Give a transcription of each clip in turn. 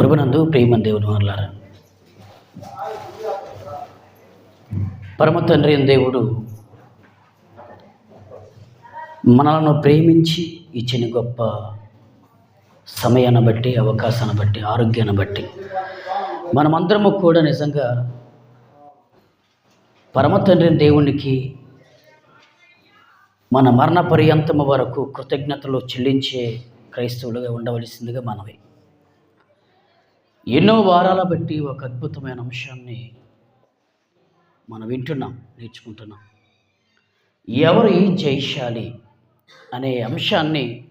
ప్రభునందు ప్రేమ దేవుని వాళ్ళారా పరమ తండ్రి దేవుడు మనలను ప్రేమించి ఇచ్చిన గొప్ప సమయాన్ని బట్టి అవకాశాన్ని బట్టి ఆరోగ్యాన్ని బట్టి మనమందరము కూడా నిజంగా పరమ తండ్రి దేవునికి మన మరణ పర్యంతము వరకు కృతజ్ఞతలు చెల్లించే క్రైస్తవులుగా ఉండవలసిందిగా మనవి. ఎన్నో వారాల బట్టి ఒక అద్భుతమైన అంశాన్ని మనం వింటున్నాం నేర్చుకుంటున్నాం. ఎవరు జైశాలి అనే అంశాన్ని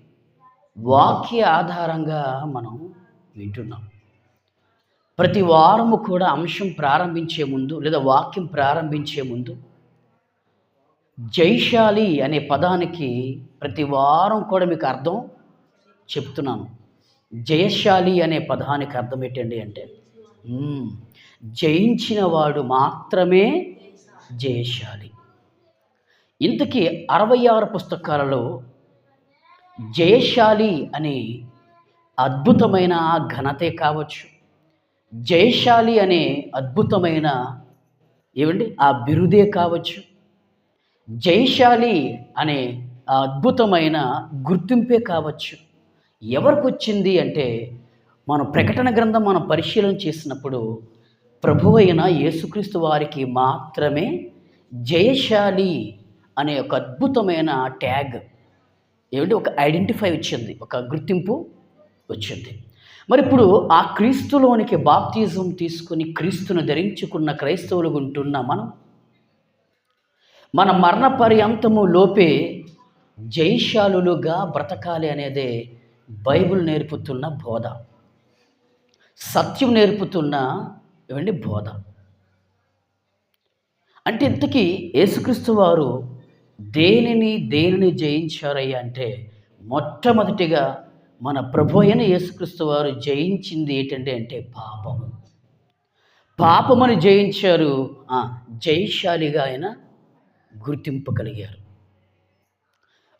వాక్య ఆధారంగా మనం వింటున్నాం. ప్రతి వారము కూడా అంశం ప్రారంభించే ముందు లేదా వాక్యం ప్రారంభించే ముందు జైశాలి అనే పదానికి ప్రతి వారం కూడా మీకు అర్థం చెప్తున్నాను. జయశాలి అనే పదానికి అర్థం ఏంటండి అంటే? జయించిన వాడు మాత్రమే జయశాలి. ఇంతకీ అరవై ఆరు పుస్తకాలలో జయశాలి అనే అద్భుతమైన ఘనతే కావచ్చు. జయశాలి అనే అద్భుతమైన ఏమండి? ఆ బిరుదే కావచ్చు. జయశాలి అనే ఆ అద్భుతమైన గుర్తింపే కావచ్చు. ఎవరికి వచ్చింది అంటే మనం ప్రకటన గ్రంథం మనం పరిశీలన చేసినప్పుడు ప్రభు అయిన యేసుక్రీస్తు వారికి మాత్రమే జయశాలి అనే ఒక అద్భుతమైన ట్యాగ్ ఏమిటి? ఒక ఐడెంటిఫై వచ్చింది ఒక గుర్తింపు వచ్చింది. మరి ఇప్పుడు ఆ క్రీస్తులోనికి బాప్తిజం తీసుకుని క్రీస్తును ధరించుకున్న క్రైస్తవులు ఉంటున్న మనం మన మరణ పర్యంతము లోపే జైశాలులుగా బ్రతకాలి అనేదే బైబిల్ నేర్పుతున్న బోధ. సత్యం నేర్పుతున్న ఏమండి? బోధ. అంటే ఇంతకీ యేసుక్రీస్తు వారు దేనిని దేనిని జయించారయ్యా అంటే మొట్టమొదటిగా మన ప్రభు అయిన యేసుక్రీస్తు వారు జయించింది ఏంటంటే అంటే పాపము. పాపమని జయించారు. జయశాలిగా ఆయన గుర్తింపగలిగారు.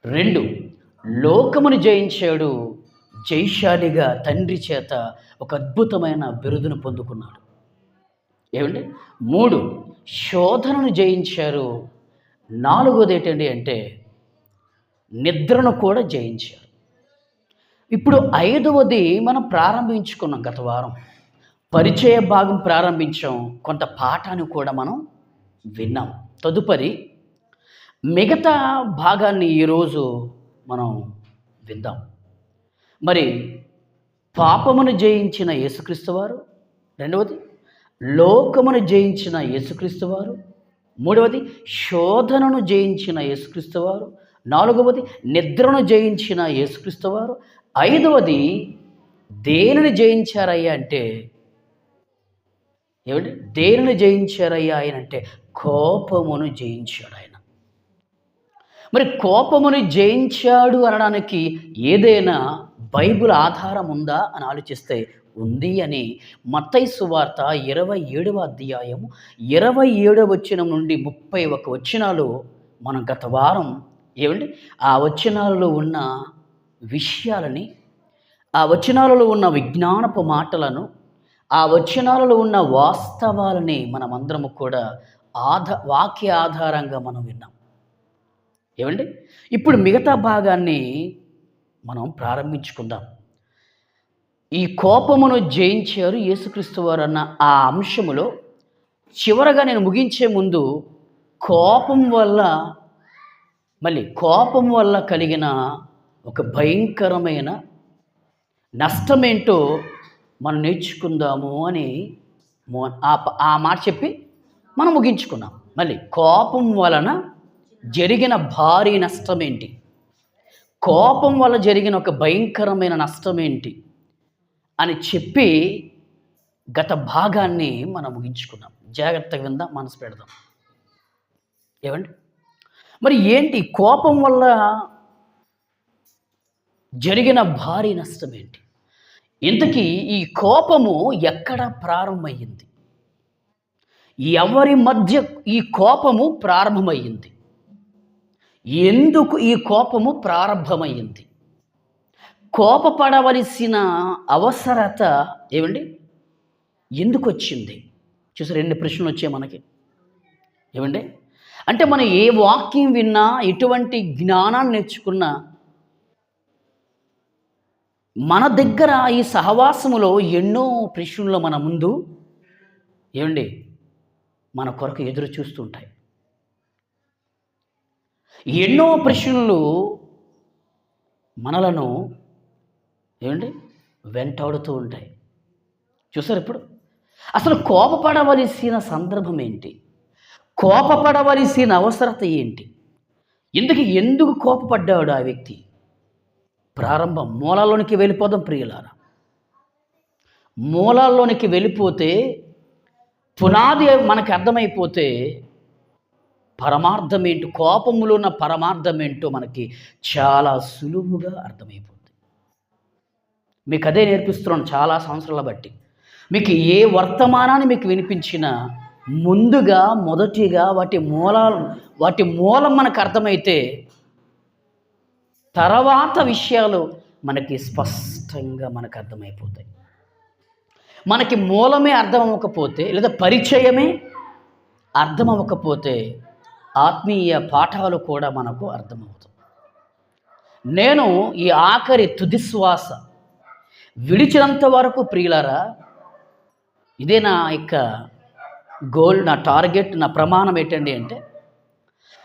రెండు లోకమును జయించాడు. జయశాలిగా తండ్రి చేత ఒక అద్భుతమైన బిరుదును పొందుకున్నాడు. ఏమండి? మూడు శోధనను జయించారు. నాలుగోది ఏంటండి అంటే నిద్రను కూడా జయించారు. ఇప్పుడు ఐదవది మనం ప్రారంభించుకున్నాం గత వారం. పరిచయ భాగం ప్రారంభించాం. కొంత పాఠాన్ని కూడా మనం విన్నాం. తదుపరి మిగతా భాగాన్ని ఈరోజు మనం విందాం. మరి పాపమును జయించిన యేసుక్రీస్తు వారు రెండవది లోకమును జయించిన యేసుక్రీస్తు వారు మూడవది శోధనను జయించిన యేసుక్రీస్తు వారు నాలుగవది నిద్రను జయించిన యేసుక్రీస్తు వారు ఐదవది దేనిని జయించారయ్యా అంటే ఏమిటి దేనిని జయించారయ్యా ఆయన అంటే కోపమును జయించాడు ఆయన. మరి కోపమును జయించాడు అనడానికి ఏదైనా బైబిల్ ఆధారం ఉందా అని ఆలోచిస్తే ఉంది అని మత్తయి సువార్త ఇరవై ఏడవ అధ్యాయము ఇరవై ఏడవ వచనం నుండి ముప్పై ఒక వచనాలు మనం గత వారం ఏమండి? ఆ వచనాలలో ఉన్న విషయాలని ఆ వచనాలలో ఉన్న విజ్ఞానపు మాటలను ఆ వచనాలలో ఉన్న వాస్తవాలని మనమందరము కూడా ఆధ వాక్య ఆధారంగా మనం విన్నాం. ఏమండి? ఇప్పుడు మిగతా భాగాన్ని మనం ప్రారంభించుకుందాం. ఈ కోపమును జయించారు యేసుక్రీస్తు వారు అన్న ఆ అంశములో చివరగా నేను ముగించే ముందు కోపం వల్ల మళ్ళీ కోపం వల్ల కలిగిన ఒక భయంకరమైన నష్టమేంటో మనం నేర్చుకుందాము అని ఆ ఆ మాట చెప్పి మనం ముగించుకున్నాం. మళ్ళీ కోపం వలన జరిగిన భారీ నష్టం ఏంటి కోపం వల్ల జరిగిన ఒక భయంకరమైన నష్టం ఏంటి అని చెప్పి గత భాగాన్ని మనం ముగించుకున్నాం జాగ్రత్తగా విందా మనసు పెడదాం. ఏమండి? మరి ఏంటి? కోపం వల్ల జరిగిన భారీ నష్టం ఏంటి ఇంతకీ ఈ కోపము ఎక్కడ ప్రారంభమయ్యింది ఎవరి మధ్య ఈ కోపము ప్రారంభమయ్యింది ఎందుకు ఈ కోపము ప్రారంభమైంది? కోపపడవలసిన అవసరత ఏమండి? ఎందుకు వచ్చింది చూసారు రెండు ప్రశ్నలు వచ్చాయి మనకి. ఏమండి? అంటే మనం ఏ వాక్యం విన్నా ఎటువంటి జ్ఞానాన్ని నేర్చుకున్నా మన దగ్గర ఈ సహవాసములో ఎన్నో ప్రశ్నలు మన ముందు ఏమండి? మన కొరకు ఎదురు చూస్తుంటాయి. ఎన్నో ప్రశ్నలు మనలను ఏమండి? వెంటాడుతూ ఉంటాయి. చూసారు ఇప్పుడు? అసలు కోపపడవలసిన సందర్భం ఏంటి? కోపపడవలసిన అవసరత ఏంటి? ఎందుకు ఎందుకు కోపపడ్డాడు ఆ వ్యక్తి? ప్రారంభం మూలాల్లోనికి వెళ్ళిపోదాం ప్రియులారా. మూలాల్లోనికి వెళ్ళిపోతే పునాది మనకు అర్థమైపోతే పరమార్థం ఏంటో? కోపములో ఉన్న పరమార్థం ఏంటో మనకి చాలా సులువుగా అర్థమైపోతుంది మీకు అదే నేర్పిస్తున్నాను చాలా సంవత్సరాల బట్టి. మీకు ఏ వర్తమానాన్ని మీకు వినిపించినా ముందుగా మొదటిగా వాటి మూలాలు వాటి మూలం మనకు అర్థమైతే తర్వాత విషయాలు మనకి స్పష్టంగా మనకు అర్థమైపోతాయి. మనకి మూలమే అర్థం అవ్వకపోతే లేదా పరిచయమే అర్థం అవ్వకపోతే ఆత్మీయ పాఠాలు కూడా మనకు అర్థమవుతుంది నేను ఈ ఆఖరి తుదిశ్వాస విడిచినంత వరకు ప్రియులరా ఇదే నా యొక్క గోల్ నా టార్గెట్ నా ప్రమాణం ఏంటండి అంటే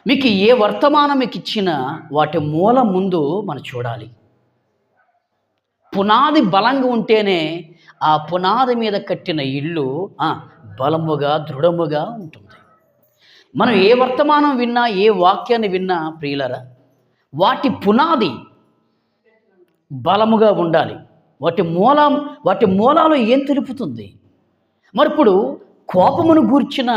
మీకు ఏ వర్తమానం మీకు ఇచ్చినా వాటి మూల ముందు మనం చూడాలి. పునాది బలంగా ఉంటేనే ఆ పునాది మీద కట్టిన ఇల్లు బలముగా దృఢముగా ఉంటుంది. మనం ఏ వర్తమానం విన్నా ఏ వాక్యాన్ని విన్నా ప్రియులరా వాటి పునాది బలముగా ఉండాలి. వాటి మూలం వాటి మూలాలు ఏం తెలుపుతుంది? మరి ఇప్పుడు కోపమును గూర్చిన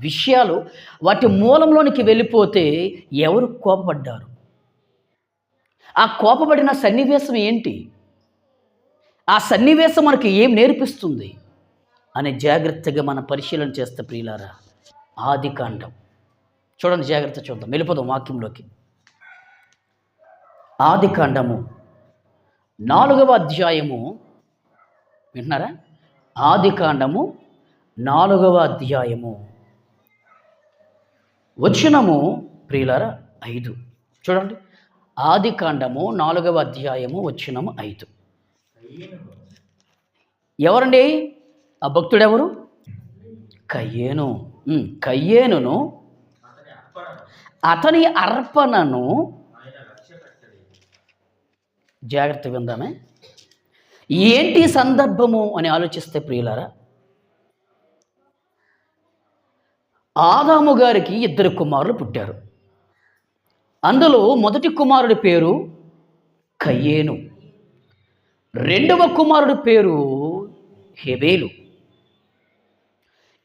విషయాలు వాటి మూలంలోనికి వెళ్ళిపోతే ఎవరు కోపపడ్డారు? ఆ కోపపడిన సన్నివేశం ఏంటి? ఆ సన్నివేశం మనకి ఏం నేర్పిస్తుంది? అనే జాగ్రత్తగా మనం పరిశీలన చేస్తే ప్రియులారా ఆది కాండం చూడండి జాగ్రత్త చూద్దాం. వెళ్ళిపోదాం వాక్యంలోకి. ఆది కాండము నాలుగవ అధ్యాయము. వింటున్నారా? ఆది కాండము నాలుగవ అధ్యాయము. వచనము ప్రియులారా ఐదు. చూడండి. ఆది కాండము నాలుగవ అధ్యాయము వచనము ఐదు. ఎవరండి? ఆ భక్తుడెవరు? కయ్యేను. కయ్యేనును అతని అర్పణను జాగ్రత్త విందామే. ఏంటి సందర్భము అని ఆలోచిస్తే ప్రియులారా ఆదాము గారికి ఇద్దరు కుమారులు పుట్టారు. అందులో మొదటి కుమారుడి పేరు కయ్యేను రెండవ కుమారుడి పేరు హెబేలు.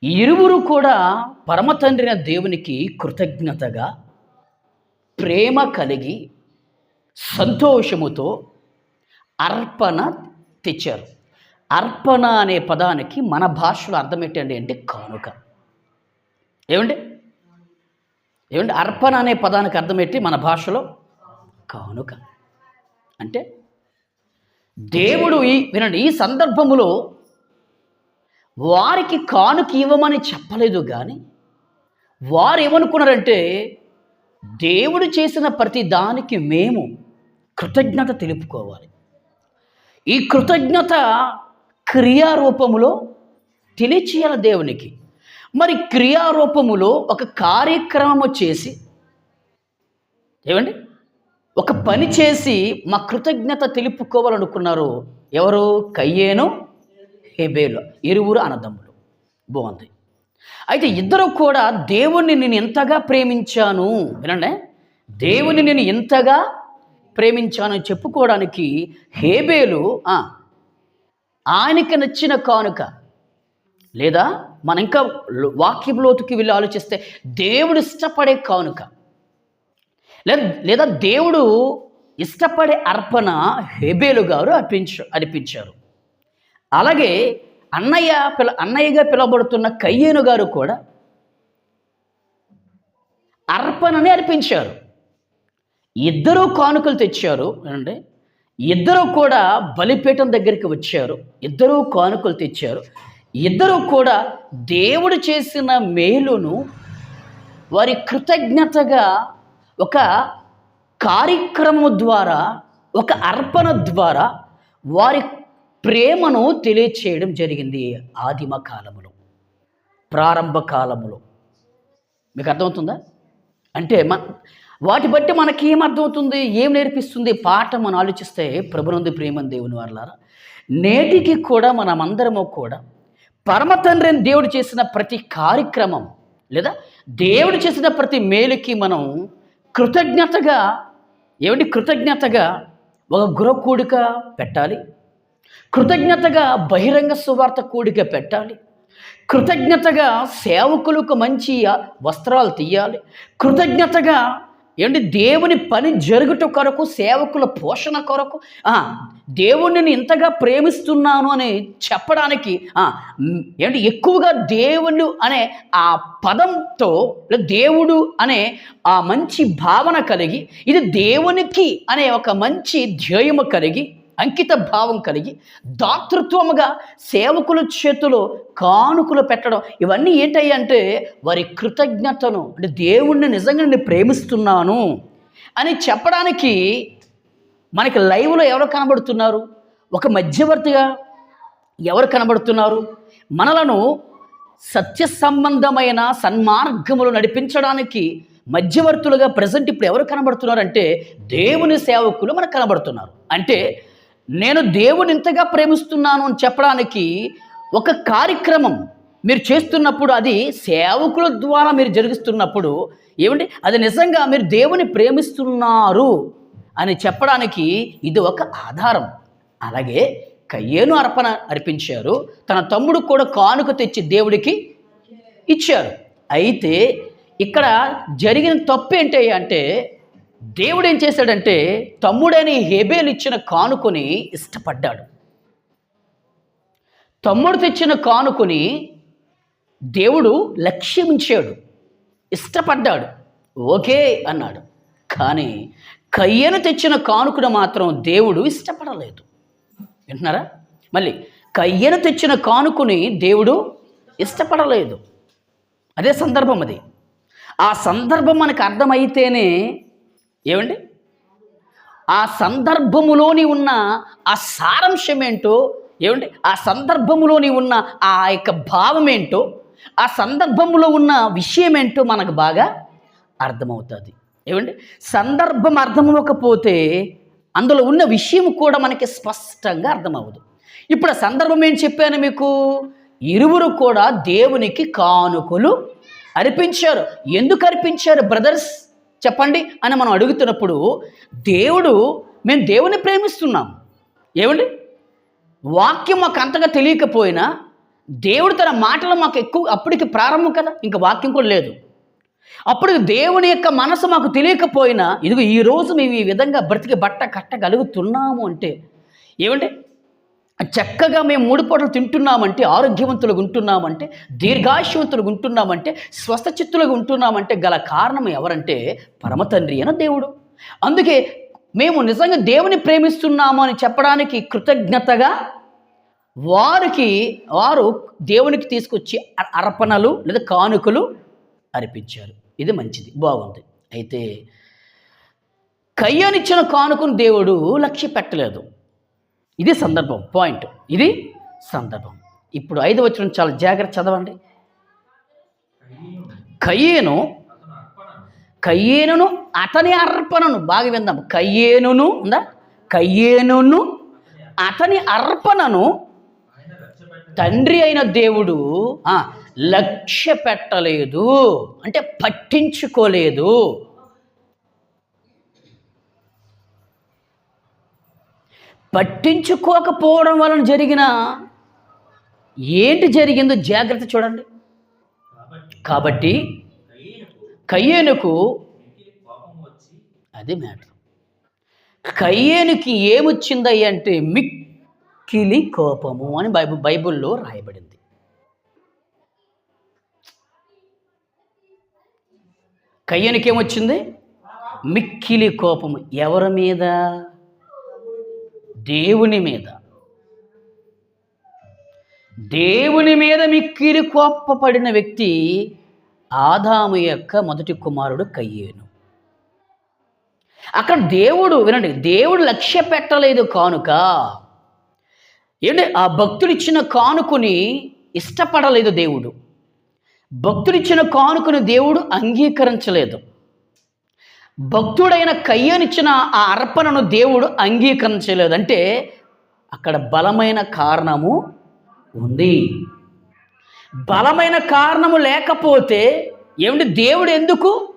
ఇరువురు కూడా పరమతండ్రిన దేవునికి కృతజ్ఞతగా ప్రేమ కలిగి సంతోషముతో అర్పణ తెచ్చారు. అర్పణ అనే పదానికి మన భాషలో అర్థం ఏంటండి అంటే కానుక. ఏమండి? ఏమండి? అర్పణ అనే పదానికి అర్థం ఏంటి మన భాషలో? కానుక. అంటే దేవుడు ఈ వినండి ఈ సందర్భములో వారికి కానుక ఇవ్వమని చెప్పలేదు కానీ వారు ఏమనుకున్నారంటే దేవుడు చేసిన ప్రతి దానికి మేము కృతజ్ఞత తెలుపుకోవాలి. ఈ కృతజ్ఞత క్రియారూపములో తెలియచేయాలి దేవునికి. మరి క్రియారూపములో ఒక కార్యక్రమము చేసి ఏమండి? ఒక పని చేసి మా కృతజ్ఞత తెలుపుకోవాలనుకున్నారు ఎవరు? కయ్యేను హెబేలు ఇరువురు అన్నదమ్ములు. బాగుంది. అయితే ఇద్దరు కూడా దేవుణ్ణి నేను ఎంతగా ప్రేమించాను వినండి. దేవుణ్ణి నేను ఎంతగా ప్రేమించాను చెప్పుకోవడానికి హేబేలు ఆయనకి నచ్చిన కానుక లేదా మనం ఇంకా వాక్యంలోతుకి వెళ్ళి ఆలోచిస్తే దేవుడు ఇష్టపడే కానుక లేదా లేదా దేవుడు ఇష్టపడే అర్పణ హెబేలు గారు అర్పించ అర్పించారు. అలాగే అన్నయ్య పిల అన్నయ్యగా పిలువబడుతున్న కయ్యేను గారు కూడా అర్పణని అర్పించారు. ఇద్దరూ కానుకలు తెచ్చారు. అంటే ఇద్దరు కూడా బలిపీఠం దగ్గరికి వచ్చారు. ఇద్దరూ కానుకలు తెచ్చారు. ఇద్దరు కూడా దేవుడు చేసిన మేలును వారి కృతజ్ఞతగా ఒక కార్యక్రమం ద్వారా ఒక అర్పణ ద్వారా వారి ప్రేమను తెలియచేయడం జరిగింది ఆదిమ కాలములో ప్రారంభ కాలములో. మీకు అర్థమవుతుందా? అంటే మన వాటి బట్టి మనకి ఏం అర్థమవుతుంది ఏం నేర్పిస్తుంది పాట మనం ఆలోచిస్తే ప్రభునందు ప్రేమని దేవుని వాళ్ళారా నేటికి కూడా మనమందరము కూడా పరమ తండ్రిని దేవుడు చేసిన ప్రతి కార్యక్రమం లేదా దేవుడు చేసిన ప్రతి మేలుకి మనం కృతజ్ఞతగా ఏమిటి కృతజ్ఞతగా ఒక గృహ కూడిక పెట్టాలి? కృతజ్ఞతగా బహిరంగ సువార్త కూడిక పెట్టాలి. కృతజ్ఞతగా సేవకులకు మంచి వస్త్రాలు తీయాలి. కృతజ్ఞతగా ఏంటి దేవుని పని జరుగుట కొరకు సేవకుల పోషణ కొరకు దేవుణ్ణిని దేవుణ్ణి ఇంతగా ప్రేమిస్తున్నాను అని చెప్పడానికి ఏంటి ఎక్కువగా దేవుడు అనే ఆ పదంతో దేవుడు అనే ఆ మంచి భావన కలిగి ఇది దేవునికి అనే ఒక మంచి ధ్యేయము కలిగి అంకిత భావం కలిగి దాతృత్వముగా సేవకుల చేతిలో కానుకలు పెట్టడం. ఇవన్నీ ఏంటయ్యి అంటే వారి కృతజ్ఞతను అంటే దేవుణ్ణి నిజంగా నేను ప్రేమిస్తున్నాను అని చెప్పడానికి మనకి లైవ్లో ఎవరు కనబడుతున్నారు? ఒక మధ్యవర్తిగా ఎవరు కనబడుతున్నారు? మనలను సత్య సంబంధమైన సన్మార్గములు నడిపించడానికి మధ్యవర్తులుగా ప్రజెంట్ ఇప్పుడు ఎవరు కనబడుతున్నారంటే దేవుని సేవకులు మనకు కనబడుతున్నారు. అంటే నేను దేవుని ఇంతగా ప్రేమిస్తున్నాను అని చెప్పడానికి ఒక కార్యక్రమం మీరు చేస్తున్నప్పుడు అది సేవకుల ద్వారా మీరు జరిగిస్తున్నప్పుడు ఏమండి? అది నిజంగా మీరు దేవుని ప్రేమిస్తున్నారు అని చెప్పడానికి ఇది ఒక ఆధారం. అలాగే కయ్యేను అర్పణ అర్పించారు. తన తమ్ముడు కూడా కానుక తెచ్చి దేవుడికి ఇచ్చారు. అయితే ఇక్కడ జరిగిన తప్పు ఏంటి అంటే దేవుడు ఏం చేశాడంటే తమ్ముడని హేబేలు ఇచ్చిన కానుకొని ఇష్టపడ్డాడు. తమ్ముడు తెచ్చిన కానుకొని దేవుడు లక్ష్యమించాడు ఇష్టపడ్డాడు. ఓకే అన్నాడు. కానీ కయ్యను తెచ్చిన కానుకను మాత్రం దేవుడు ఇష్టపడలేదు. వింటున్నారా? మళ్ళీ కయ్యను తెచ్చిన కానుకని దేవుడు ఇష్టపడలేదు. అదే సందర్భం అది. ఆ సందర్భం మనకు అర్థమైతేనే ఏమండి? ఆ సందర్భములోని ఉన్న ఆ సారాంశం ఏంటో ఏమండి? ఆ సందర్భములోని ఉన్న ఆ యొక్క భావం ఏంటో ఆ సందర్భంలో ఉన్న విషయం ఏంటో మనకు బాగా అర్థమవుతుంది. ఏమండి? సందర్భం అర్థమవ్వకపోతే అందులో ఉన్న విషయం కూడా మనకి స్పష్టంగా అర్థమవ్వదు. ఇప్పుడు ఆ సందర్భం ఏం చెప్పాను మీకు? ఇరువురు కూడా దేవునికి కానుకలు అర్పించారు. ఎందుకు అర్పించారు బ్రదర్స్? చెప్పండి అని మనం అడుగుతున్నప్పుడు దేవుడు మేము దేవుని ప్రేమిస్తున్నాం. ఏమండి? వాక్యం మాకు అంతగా తెలియకపోయినా దేవుడు తన మాటలు మాకు ఎక్కువ అప్పటికి ప్రారంభం కదా ఇంకా వాక్యం కూడా లేదు. అప్పుడు దేవుని యొక్క మనసు మాకు తెలియకపోయినా ఇదిగో ఈ రోజు మేము ఈ విధంగా బ్రతికి బట్ట కట్టగలుగుతున్నాము అంటే ఏమంటే చక్కగా మేము మూడు పూటలు తింటున్నామంటే ఆరోగ్యవంతులుగా ఉంటున్నామంటే దీర్ఘాయువంతులుగా ఉంటున్నామంటే స్వస్థ చిత్తులుగా ఉంటున్నామంటే గల కారణం ఎవరంటే పరమతండ్రి అయిన దేవుడు. అందుకే మేము నిజంగా దేవుని ప్రేమిస్తున్నాము అని చెప్పడానికి కృతజ్ఞతగా వారికి వారు దేవునికి తీసుకొచ్చి అర్పణలు లేదా కానుకలు అర్పించారు. ఇది మంచిది బాగుంది. అయితే కయ్యనిచ్చిన కానుకను దేవుడు లక్ష్య పెట్టలేదు ఇది సందర్భం పాయింట్ ఇది సందర్భం. ఇప్పుడు ఐదు వచ్చిన చాలా జాగ్రత్త చదవండి. కయ్యేను కయ్యేనును అతని అర్పణను. బాగా విందాం. కయ్యేనును ఉందా? కయ్యేనును అతని అర్పణను తండ్రి అయిన దేవుడు లక్ష్య పెట్టలేదు. అంటే పట్టించుకోలేదు. పట్టించుకోకపోవడం వలన జరిగిన ఏంటి జరిగిందో జాగ్రత్త చూడండి. కాబట్టి కయ్యేనుకు అది మ్యాటర్. కయ్యేనుకి ఏమొచ్చిందయ్య అంటే మిక్కిలి కోపము అని బైబు బైబిల్లో రాయబడింది. కయ్యనికి ఏమొచ్చింది మిక్కిలి కోపము. ఎవరి మీద? దేవుని మీద. దేవుని మీద మిక్కిరి కోప్పపడిన వ్యక్తి ఆదాము యొక్క మొదటి కుమారుడు కయ్యేను. అక్కడ దేవుడు వినండి దేవుడు లక్ష్య పెట్టలేదు కానుక ఏంటి? ఆ భక్తుడిచ్చిన కానుకని ఇష్టపడలేదు దేవుడు. భక్తుడిచ్చిన కానుకను దేవుడు అంగీకరించలేదు. భక్తుడైన కయ్యనిచ్చిన ఆ అర్పణను దేవుడు అంగీకరించలేదు అంటే అక్కడ బలమైన కారణము ఉంది. బలమైన కారణము లేకపోతే ఏమిటి దేవుడు ఎందుకు?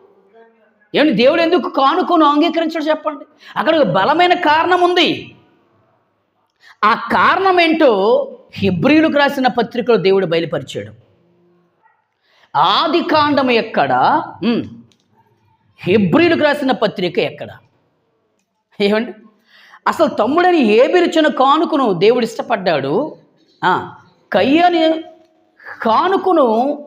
ఏమిటి దేవుడు ఎందుకు కానుకను అంగీకరించడం చెప్పండి. అక్కడ బలమైన కారణం ఉంది. ఆ కారణం ఏంటో హిబ్రియులకు రాసిన పత్రికలో దేవుడు బయలుపరిచాడు. ఆది కాండము ఎక్కడ? హెబ్రిలకు రాసిన పత్రిక ఎక్కడ? ఏమండి? అసలు తమ్ముడని ఏ బిరుచిన కానుకను దేవుడు ఇష్టపడ్డాడు. కయ్యని కానుకను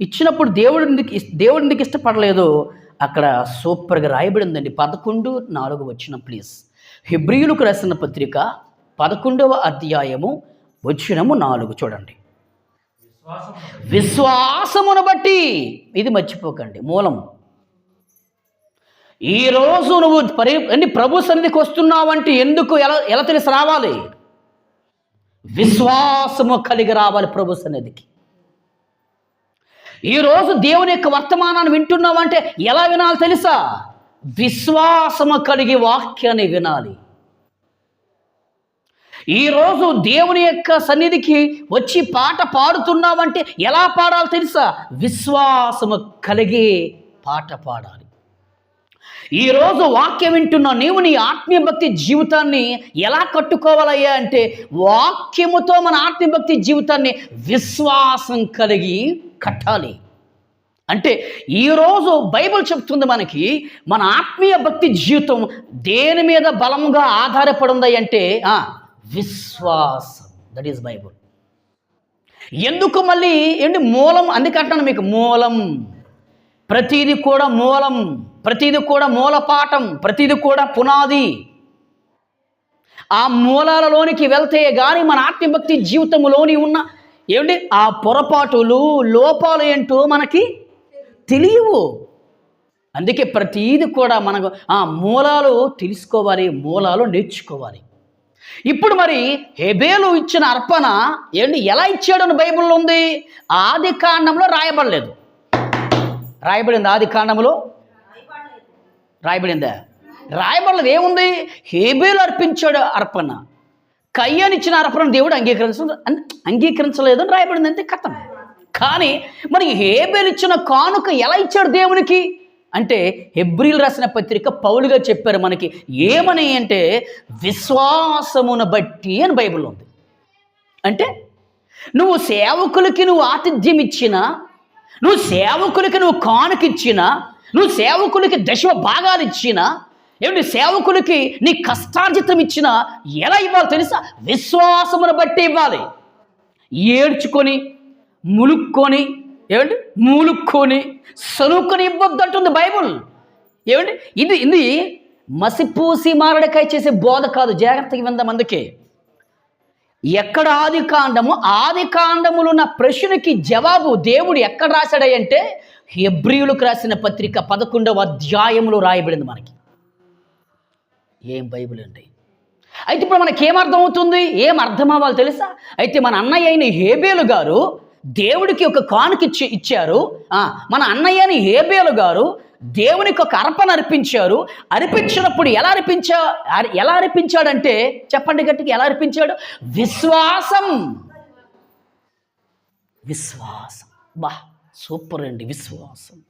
ఇచ్చినప్పుడు దేవుడు దేవుడి ఎందుకు ఇష్టపడలేదు? అక్కడ సూపర్గా రాయబడిందండి. పదకొండు నాలుగు వచ్చిన ప్లీజ్. హిబ్రియులకు రాసిన పత్రిక పదకొండవ అధ్యాయము వచ్చినము నాలుగు చూడండి. విశ్వాసమును బట్టి. ఇది మర్చిపోకండి. మూలము. ఈరోజు నువ్వు పరి అన్ని ప్రభు సన్నిధికి వస్తున్నావంటే ఎందుకు ఎలా ఎలా తెలిసి రావాలి? విశ్వాసము కలిగి రావాలి ప్రభు సన్నిధికి. ఈరోజు దేవుని యొక్క వర్తమానాన్ని వింటున్నావంటే ఎలా వినాలి తెలుసా? విశ్వాసము కలిగి వాక్యాన్ని వినాలి. ఈరోజు దేవుని యొక్క సన్నిధికి వచ్చి పాట పాడుతున్నావంటే ఎలా పాడాలో తెలుసా? విశ్వాసము కలిగి పాట పాడాలి. ఈరోజు వాక్యం వింటున్న నీవు నీ ఆత్మీయ భక్తి జీవితాన్ని ఎలా కట్టుకోవాలయ్యా అంటే వాక్యముతో మన ఆత్మీయభక్తి జీవితాన్ని విశ్వాసం కలిగి కట్టాలి. అంటే ఈరోజు బైబిల్ చెప్తుంది మనకి మన ఆత్మీయ భక్తి జీవితం దేని మీద బలంగా ఆధారపడి అంటే విశ్వాసం. దట్ ఈస్ బైబుల్ ఎందుకు మళ్ళీ ఏంటి మూలం? అందుకంటాను మీకు మూలం. ప్రతిది కూడా మూలం. ప్రతిది కూడా మూలపాఠం ప్రతిది కూడా పునాది. ఆ మూలాలలోనికి వెళ్తే కానీ మన ఆత్మభక్తి జీవితంలోని ఉన్న ఏమిటి ఆ పొరపాటులు లోపాలు ఏంటో మనకి తెలియవు. అందుకే ప్రతీది కూడా మనకు ఆ మూలాలు తెలుసుకోవాలి మూలాలు నేర్చుకోవాలి. ఇప్పుడు మరి హెబేలు ఇచ్చిన అర్పణ ఏంటి ఎలా ఇచ్చాడని బైబిల్లో ఉంది? ఆది కాండంలో రాయబడలేదు. రాయబడింది ఆది కాండంలో రాయబడిందా? రాయబడలేదు. ఏముంది? హేబేలు అర్పించాడు అర్పణ. కయ్యనిచ్చిన అర్పణ దేవుడు అంగీకరించ అంగీకరించలేదు అని రాయబడింది. అంతే కథం. కానీ మరి హేబేలు ఇచ్చిన కానుక ఎలా ఇచ్చాడు దేవునికి? అంటే హెబ్రిల్ రాసిన పత్రిక పౌలుగా చెప్పారు మనకి. ఏమని అంటే విశ్వాసమును బట్టి అని బైబిల్ ఉంది. అంటే నువ్వు సేవకులకి నువ్వు ఆతిథ్యం ఇచ్చినా నువ్వు సేవకులకి నువ్వు కానుకిచ్చినా నువ్వు సేవకులకి దశమ భాగాలు ఇచ్చినా ఏమిటి సేవకులకి నీ కష్టార్జితం ఇచ్చినా ఎలా ఇవ్వాలి తెలుసా? విశ్వాసమును బట్టి ఇవ్వాలి. ఏడ్చుకొని ములుక్కొని ఏమండి? మూలుక్కొని సనుక్కొని ఇవ్వద్దు అంటుంది బైబుల్. ఏమండి? ఇది ఇది మసిపూసి మారడకాయ చేసే బోధ కాదు జాగ్రత్తగా విందాం అందుకే. ఎక్కడ ఆది కాండము? ఆది కాండములున్న ప్రశ్నకి జవాబు దేవుడు ఎక్కడ రాశాడంటే హెబ్రియులకు రాసిన పత్రిక పదకొండవ అధ్యాయంలో రాయబడింది మనకి. ఏం బైబిల్ అండి? అయితే ఇప్పుడు మనకి ఏం అవుతుంది ఏం అర్థం అవ్వాలి తెలుసా? అయితే మన అన్నయ్య అయిన హేబేలు గారు దేవుడికి ఒక కానుక ఇచ్చి ఇచ్చారు. మన అన్నయ్య అయిన హేబేలు గారు దేవునికి ఒక అర్పణ అర్పించారు. అర్పించినప్పుడు ఎలా అర్పించా ఎలా అర్పించాడంటే చెప్పండి గట్టిగా ఎలా అర్పించాడు? విశ్వాసం. విశ్వాసం. బా సూపర్ అండి విశ్వాసం.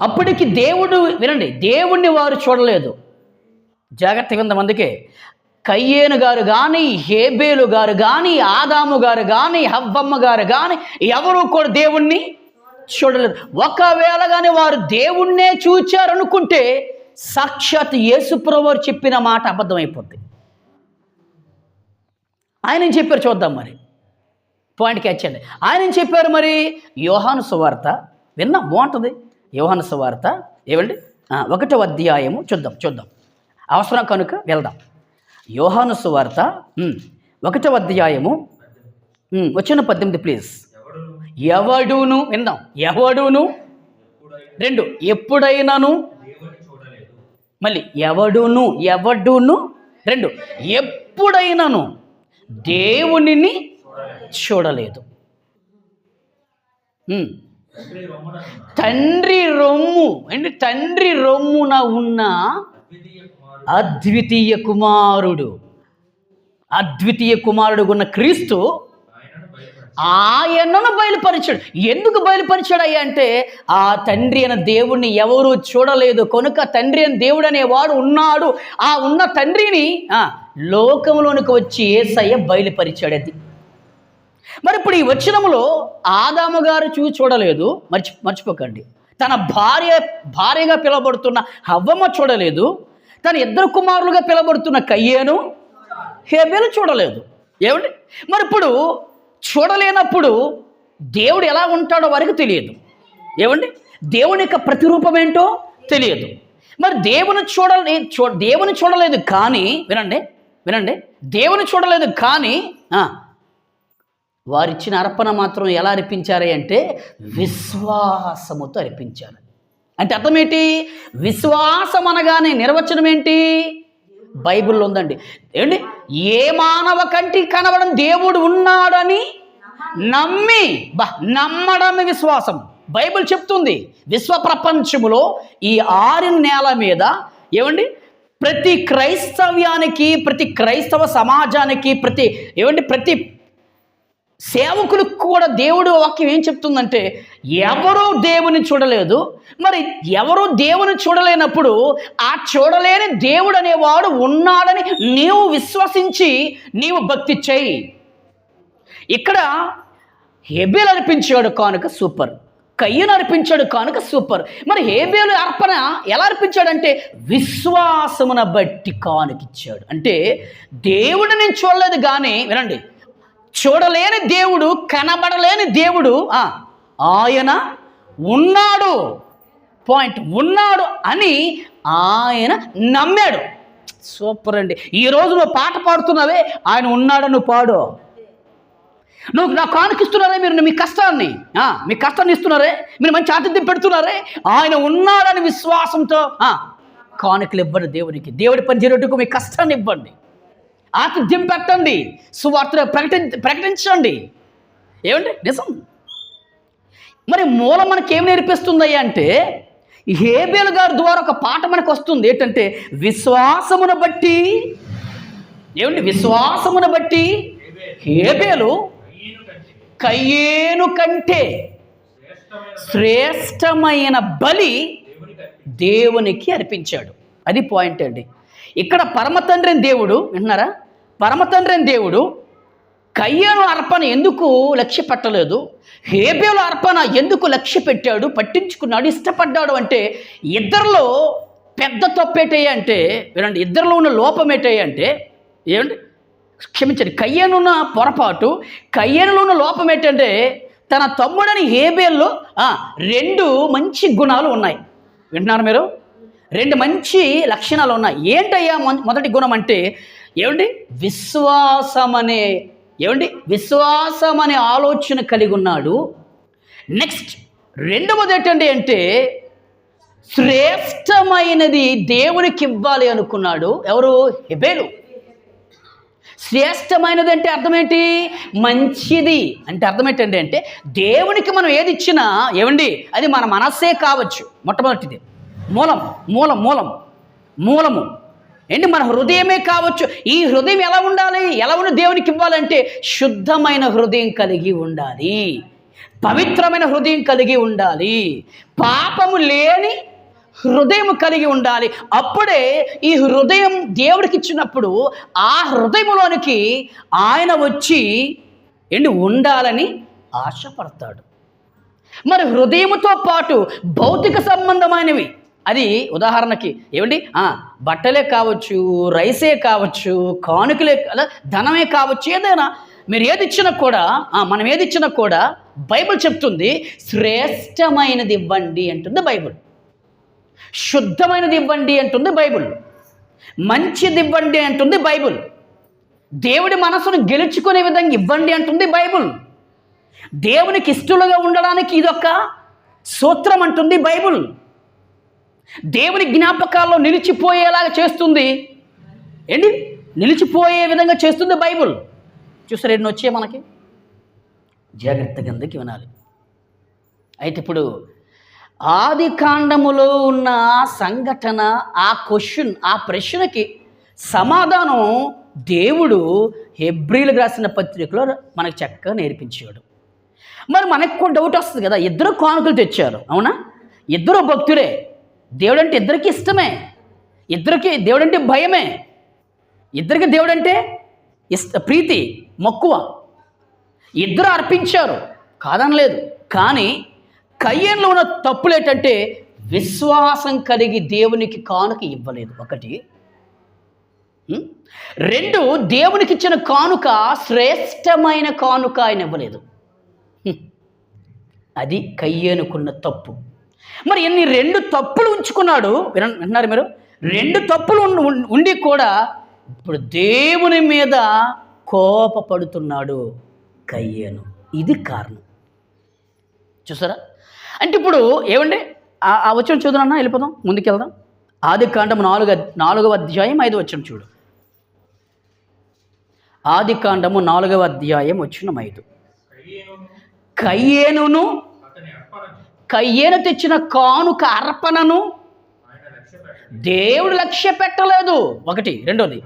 అప్పటికి దేవుడు వినండి దేవుణ్ణి వారు చూడలేదు. జాగ్రత్తగా విందాం కయ్యేను గారు కానీ హేబేలు గారు కానీ ఆదాము గారు కానీ హవ్వమ్మ గారు కానీ ఎవరు కూడా దేవుణ్ణి చూడలేదు. ఒకవేళ కానీ వారు దేవుణ్ణే చూచారనుకుంటే సాక్షాత్ యేసుప్రవర్ చెప్పిన మాట అబద్ధమైపోద్ది. ఆయన చెప్పారు చూద్దాం మరి. పాయింట్ క్యాచ్ అండి ఆయన చెప్పారు మరి? యోహాను సువార్త విన్నా బాగుంటుంది. యోహాను సువార్త ఏమండి? ఒకటో అధ్యాయము చూద్దాం చూద్దాం. అవసరం కనుక వెళ్దాం. యోహాను సువార్త ఒకటవ అధ్యాయము వచ్చిన పద్దెనిమిది ప్లీజ్ ఎవడును విందాం. ఎవడును? రెండు. ఎప్పుడైనాను? మళ్ళీ ఎవడును ఎవడును? రెండు. ఎప్పుడైనాను? దేవునిని చూడలేదు. తండ్రి తండ్రి రొమ్ము అంటే తండ్రి రొమ్మున ఉన్న అద్వితీయ కుమారుడు. అద్వితీయ కుమారుడు ఉన్న క్రీస్తు ఆయనను బయలుపరిచాడు. ఎందుకు బయలుపరిచాడు అయ్యా అంటే ఆ తండ్రి అయిన దేవుణ్ణి ఎవరూ చూడలేదు. కనుక తండ్రి అయిన దేవుడు అనేవాడు ఉన్నాడు. ఆ ఉన్న తండ్రిని లోకంలోనికి వచ్చి ఏసయ్య బయలుపరిచాడు అది మరి ఇప్పుడు ఈ వచ్చినములో ఆదాము గారు చూ చూడలేదు. మర్చి మర్చిపోకండి. తన భార్య భార్యగా పిలువబడుతున్న హవ్వమ్మ చూడలేదు. తన ఇద్దరు కుమారులుగా పిలబడుతున్న కయ్యేను హేబేలు చూడలేదు. ఏమండి? మరి ఇప్పుడు చూడలేనప్పుడు దేవుడు ఎలా ఉంటాడో వారికి తెలియదు. ఏమండి? దేవుని యొక్క ప్రతిరూపం ఏంటో తెలియదు. మరి దేవుని చూడలే చూ దేవుని చూడలేదు కానీ వినండి వినండి దేవుని చూడలేదు కానీ వారిచ్చిన అర్పణ మాత్రం ఎలా అర్పించారు అంటే విశ్వాసముతో అర్పించారు. అంటే అర్థం ఏంటి విశ్వాసం అనగానే నిర్వచనం ఏంటి? బైబిల్లో ఉందండి. ఏంటి ఏ మానవ కంటికి కనబడం దేవుడు ఉన్నాడని నమ్మి బా నమ్మడం విశ్వాసం. బైబిల్ చెప్తుంది విశ్వ ప్రపంచములో ఈ ఆరిన నేల మీద ఏమండి? ప్రతి క్రైస్తవ్యానికి ప్రతి క్రైస్తవ సమాజానికి ప్రతి ఏమండి? ప్రతి సేవకులకు కూడా దేవుడు వాక్యం ఏం చెప్తుందంటే ఎవరూ దేవుని చూడలేదు. మరి ఎవరు దేవుని చూడలేనప్పుడు ఆ చూడలేని దేవుడు అనేవాడు ఉన్నాడని నీవు విశ్వసించి నీవు భక్తి చేయి. ఇక్కడ హేబేలు అర్పించాడు కానుక సూపర్. కయ్యను అర్పించాడు కానుక సూపర్. మరి హేబేలు అర్పణ ఎలా అర్పించాడంటే విశ్వాసమున బట్టి కానుకిచ్చాడు. అంటే దేవుడు నేను చూడలేదు కానీ వినండి. చూడలేని దేవుడు కనబడలేని దేవుడు ఆయన ఉన్నాడు. పాయింట్. ఉన్నాడు అని ఆయన నమ్మాడు. సూపర్ అండి. ఈరోజు నువ్వు పాట పాడుతున్నావే ఆయన ఉన్నాడని నువ్వు పాడు. నువ్వు నా కానుకిస్తున్నారే మీరు మీ కష్టాన్ని. మీ కష్టాన్ని ఇస్తున్నారే మీరు మంచి ఆతిథ్యం పెడుతున్నారే ఆయన ఉన్నాడని విశ్వాసంతో కానుకలు ఇవ్వండి దేవునికి. దేవుడి పని చేరేట్టుకు మీ కష్టాన్ని ఇవ్వండి. ఆతిథ్యం పెట్టండి. సువార్త ప్రకటి ప్రకటించండి. ఏమండి? నిజం? మరి మూలం మనకి ఏం నేర్పిస్తుంది అంటే హేబేలు గారి ద్వారా ఒక పాట మనకు వస్తుంది. ఏంటంటే విశ్వాసమును బట్టి ఏమండి? విశ్వాసమును బట్టి హేబేలు కయ్యేను కంటే శ్రేష్టమైన బలి దేవునికి అర్పించాడు. అది పాయింట్ అండి. ఇక్కడ పరమతండ్రిని దేవుడు వింటున్నారా పరమతండ్రిని దేవుడు కయ్యను అర్పణ ఎందుకు లక్ష్య పెట్టలేదు? హేబేలు అర్పణ ఎందుకు లక్ష్య పెట్టాడు? పట్టించుకున్నాడు? ఇష్టపడ్డాడు అంటే ఇద్దరిలో పెద్ద తప్పేటయ్య అంటే వినండి ఇద్దరిలో ఉన్న లోపం ఏటయ్య అంటే ఏమండి? క్షమించండి కయ్యనున్న పొరపాటు కయ్యనులో ఉన్న లోపం ఏంటంటే తన తమ్ముడని హేబేల్లో రెండు మంచి గుణాలు ఉన్నాయి. వింటున్నారు మీరు? రెండు మంచి లక్షణాలు ఉన్నాయి. ఏంటయ్యా మొ- మొదటి గుణం అంటే ఏమండి? విశ్వాసం అనే ఏమండి? విశ్వాసం అనే ఆలోచన కలిగి ఉన్నాడు. నెక్స్ట్ రెండవది ఏంటండి అంటే శ్రేష్టమైనది దేవునికి ఇవ్వాలి అనుకున్నాడు. ఎవరు? హెబేలు. శ్రేష్టమైనది అంటే అర్థం ఏంటి? మంచిది. అంటే అర్థం ఏంటండి అంటే దేవునికి మనం ఏది ఇచ్చినా ఏమండి? అది మన మనస్సే కావచ్చు. మొట్టమొదటిది. మూలం మూలం మూలం. మూలము. ఏంటి? మన హృదయమే కావచ్చు. ఈ హృదయం ఎలా ఉండాలి? ఎలా ఉన్న దేవునికి ఇవ్వాలంటే శుద్ధమైన హృదయం కలిగి ఉండాలి. పవిత్రమైన హృదయం కలిగి ఉండాలి. పాపము లేని హృదయం కలిగి ఉండాలి. అప్పుడే ఈ హృదయం దేవుడికి ఇచ్చినప్పుడు ఆ హృదయంలోనికి ఆయన వచ్చి ఏంటి? ఉండాలని ఆశపడతాడు. మరి హృదయముతో పాటు భౌతిక సంబంధమైనవి అది ఉదాహరణకి ఏమండి? బట్టలే కావచ్చు రైసే కావచ్చు కానుకలే అలా ధనమే కావచ్చు ఏదైనా. మీరు ఏది ఇచ్చినా కూడా మనం ఏది ఇచ్చినా కూడా బైబిల్ చెప్తుంది శ్రేష్టమైనది ఇవ్వండి అంటుంది బైబిల్. శుద్ధమైనది ఇవ్వండి అంటుంది బైబుల్. మంచిది ఇవ్వండి అంటుంది బైబుల్. దేవుడి మనసును గెలుచుకునే విధంగా ఇవ్వండి అంటుంది బైబుల్. దేవునికి ఇష్టలుగా ఉండడానికి ఇదొక సూత్రం అంటుంది బైబుల్. దేవుని జ్ఞాపకాల్లో నిలిచిపోయేలాగా చేస్తుంది. ఏంటి? నిలిచిపోయే విధంగా చేస్తుంది బైబుల్. చూసారు ఎన్ని వచ్చాయి మనకి? జాగ్రత్తగా అందుకు వినాలి. అయితే ఇప్పుడు ఆది కాండములో ఉన్న ఆ సంఘటన ఆ క్వశ్చన్ ఆ ప్రశ్నకి సమాధానం దేవుడు హెబ్రిలకు రాసిన పత్రికలో మనకు చక్కగా నేర్పించాడు. మరి మనకు కూడా డౌట్ వస్తుంది కదా. ఇద్దరు కానుకలు తెచ్చారు. అవునా? ఇద్దరు భక్తులే. దేవుడు అంటే ఇద్దరికి ఇష్టమే. ఇద్దరికి దేవుడు అంటే భయమే. ఇద్దరికి దేవుడు అంటే ఇష్ట ప్రీతి మక్కువ. ఇద్దరు అర్పించారు. కాదనలేదు. కానీ కయ్యంలో ఉన్న తప్పులు ఏంటంటే విశ్వాసం కలిగి దేవునికి కానుక ఇవ్వలేదు. ఒకటి. రెండు దేవునికి ఇచ్చిన కానుక శ్రేష్టమైన కానుక ఆయన ఇవ్వలేదు. అది కయ్యేనుకున్న తప్పు. మరి ఎన్ని రెండు తప్పులు ఉంచుకున్నాడు? విన- విన్నారు మీరు? రెండు తప్పులు ఉండి- కూడా ఇప్పుడు దేవుని మీద కోపపడుతున్నాడు కయ్యేను. ఇది కారణం. చూసారా? అంటే ఇప్పుడు ఏమండి? ఆ- వచ్చిన చూద్దాం వెళ్ళిపోదాం ముందుకెళ్దాం. ఆది కాండం నాలుగు నాలుగవ అధ్యాయం ఐదు వచ్చిన చూడు. ఆది కాండము నాలుగవ అధ్యాయం వచ్చిన ఐదు. కయ్యేనును కయ్యేను తెచ్చిన కానుక అర్పణను దేవుడు లక్ష్య పెట్టలేదు ఒకటి రెండోది.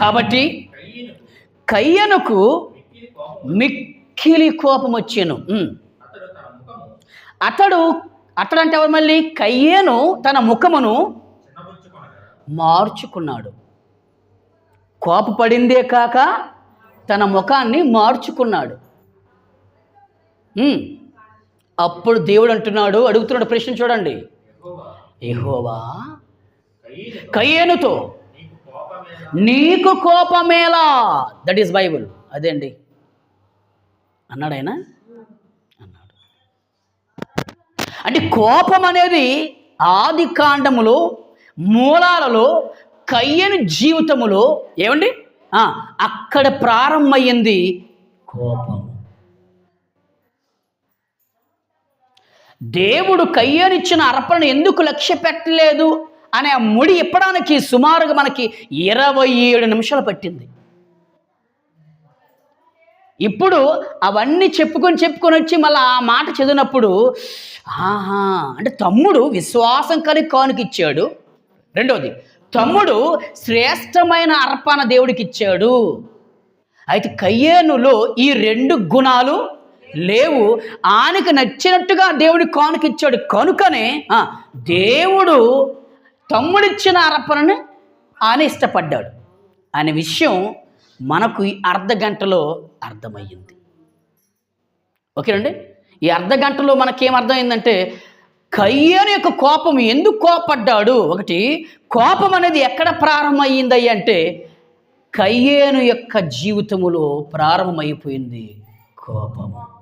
కాబట్టి కయ్యనుకు మిక్కిలి కోపం వచ్చాను అతడు అతడు అతడంటే ఎవరు మళ్ళీ? కయ్యేను తన ముఖమును మార్చుకున్నాడు. కోపపడిందే కాక తన ముఖాన్ని మార్చుకున్నాడు. అప్పుడు దేవుడు అంటున్నాడు అడుగుతున్నాడు ప్రశ్న చూడండి. ఏహోవా కయ్యేనుతో నీకు కోపమేలా? దట్ ఈస్ బైబుల్ అదే అండి. అన్నాడు ఆయన? అన్నాడు. అంటే కోపం అనేది ఆది కాండములో మూలాలలో కయ్యను జీవితములో ఏమండి? అక్కడ ప్రారంభమైంది కోపం. దేవుడు కయ్యనిచ్చిన అర్పణను ఎందుకు లక్ష్య పెట్టలేదు? అనే ముడి ఇప్పడానికి సుమారుగా మనకి ఇరవై ఏడు నిమిషాలు పట్టింది. ఇప్పుడు అవన్నీ చెప్పుకొని చెప్పుకొని వచ్చి మళ్ళీ ఆ మాట చదివినప్పుడు ఆహా అంటే తమ్ముడు విశ్వాసం కలిగి కానుకిచ్చాడు రెండవది తమ్ముడు శ్రేష్టమైన అర్పణ దేవుడికి ఇచ్చాడు. అయితే కయ్యేనులో ఈ రెండు గుణాలు లేవు. ఆనకి నచ్చినట్టుగా దేవుడి కానుకిచ్చాడు. కనుకనే దేవుడు తమ్ముడిచ్చిన అర్పణని ఆయన ఇష్టపడ్డాడు. అనే విషయం మనకు ఈ అర్ధ గంటలో అర్థమయ్యింది. ఓకేనండి? ఈ అర్ధ గంటలో మనకేం అర్థమైందంటే కయ్యను యొక్క కోపం ఎందుకు కోపడ్డాడు? ఒకటి కోపం అనేది ఎక్కడ ప్రారంభమైంది అంటే కయ్యేను యొక్క జీవితములో ప్రారంభమైపోయింది కోపము.